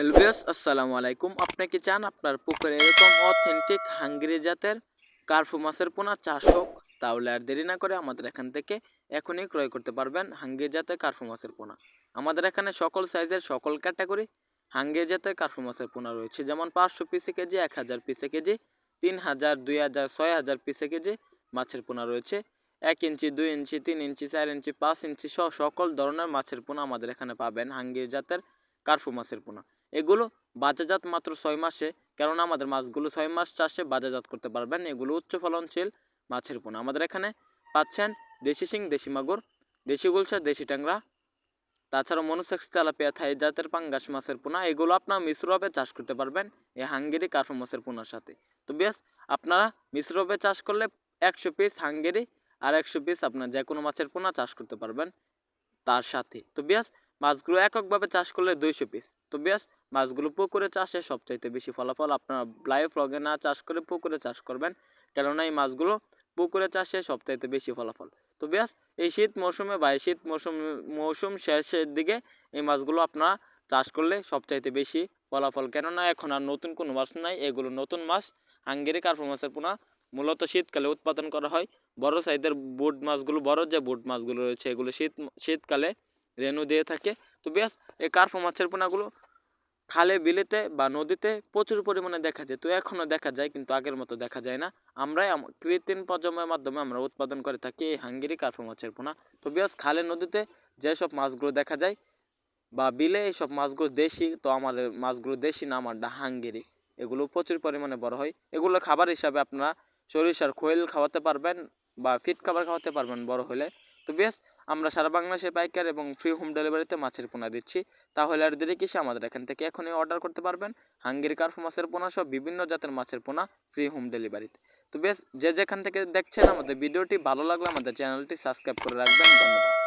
হেলভিয়াস আসসালামু আলাইকুম। আপনি কি চান আপনার পুকুরে এরকম অথেন্টিক হাঙ্গরি জাতের কার্ফু মাছের পোনা চাষ হোক, তাহলে আর দেরি না করে আমাদের এখান থেকে এখনই ক্রয় করতে পারবেন হাঙ্গি জাতের কার্ফু মাছের পোনা। আমাদের এখানে সকল সাইজের সকল ক্যাটাগরি হাঙ্গি জাতের কার্ফু মাছের পোনা রয়েছে। যেমন পাঁচশো পিসে কেজি, এক হাজার পিসে কেজি, তিন হাজার, দুই হাজার, ছয় হাজার পিসে কেজি মাছের পোনা রয়েছে। এক ইঞ্চি, দুই ইঞ্চি, তিন ইঞ্চি, চার ইঞ্চি, পাঁচ ইঞ্চি সহ সকল ধরনের মাছের পোনা আমাদের এখানে পাবেন হাঙ্গি জাতের কার্ফু মাছের পোনা। এগুলো বাজারজাত মাত্র ছয় মাসে, কেননা আমাদের মাছগুলো ছয় মাস চাষে বাজারজাত করতে পারবেন। এগুলো উচ্চ ফলনশীল মাছের পোনা। আমাদের এখানে পাচ্ছেন দেশি শিং, দেশি মাগুর, দেশি গুলশা, দেশি ট্যাংরা, তাছাড়া মনুসেক্স তেলাপিয়া থাই জাতের পাঙ্গাস মাছের পোনা। এগুলো আপনারা মিশ্রভাবে চাষ করতে পারবেন এই হাঙ্গেরি কার্ফু মাছের পোনার সাথে। তো বেশ, আপনারা মিশ্রভাবে চাষ করলে একশো পিস হাঙ্গেরি আর একশো পিস আপনার যে কোনো মাছের পোনা চাষ করতে পারবেন তার সাথে। তো বেশ মাছগুলো এককভাবে চাষ করলে দুইশো পিস তো বেশ মাছগুলো পুকুরে চাষে সবচাইতে বেশি ফলাফল আপনারা লাইভ রগে না চাষ করে পুকুরে চাষ করবেন। কেননা এই মাছগুলো পুকুরে চাষে সবচাইতে বেশি ফলাফল। তো বেশ এই শীত মৌসুমে বা শীত মৌসুম মৌসুম শেষের দিকে এই মাছগুলো আপনারা চাষ করলে সবচাইতে বেশি ফলাফল। কেননা এখন আর নতুন কোনো মাছ নাই। এগুলো নতুন মাছ। হাঙ্গেরি কার্পো মাছের পোনা। মূলত শীতকালে উৎপাদন করা হয়। বড় সাইজের বুট মাছগুলো, বড় যে বুট মাছগুলো রয়েছে, এগুলো শীত, শীতকালে রেনু দিয়ে থাকে। তো বেশ এই কার্পো মাছের পোনাগুলো খালে, বিলেতে বা নদীতে প্রচুর পরিমাণে দেখা যায়। তো এখনও দেখা যায়, কিন্তু আগের মতো দেখা যায় না। আমরাই আম- কৃত্রিম প্রজন্মের মাধ্যমে আমরা উৎপাদন করে থাকি এই হাঙ্গেরি কার্পো মাছের পোনা। তো বেশ খালে, নদীতে যেসব মাছগুলো দেখা যায় বা বিলে এইসব মাছগুলো দেশি, তো আমাদের মাছগুলো দেশি না, আমারটা হাঙ্গেরি। এগুলো প্রচুর পরিমাণে বড় হয়। এগুলো খাবার হিসাবে আপনারা সরিষার খোয়েল খাওয়াতে পারবেন বা ফিট খাবার খাওয়াতে পারবেন বড় হলে। তো বেশ আমরা সারা বাংলাদেশে পাইকার এবং ফ্রি হোম ডেলিভারিতে মাছের পোনা দিচ্ছি। তাহলে আর দেরি কিসে? আমাদের এখান থেকে এখনই অর্ডার করতে পারবেন। হাঙ্গির কার্ফ মাছের পোনা সব বিভিন্ন জাতের মাছের পোনা ফ্রি হোম ডেলিভারিতে তো। বেশ, যে যেখান থেকে দেখছেন আমাদের ভিডিওটি ভালো লাগলে আমাদের চ্যানেলটি সাবস্ক্রাইব করে রাখবেন। ধন্যবাদ।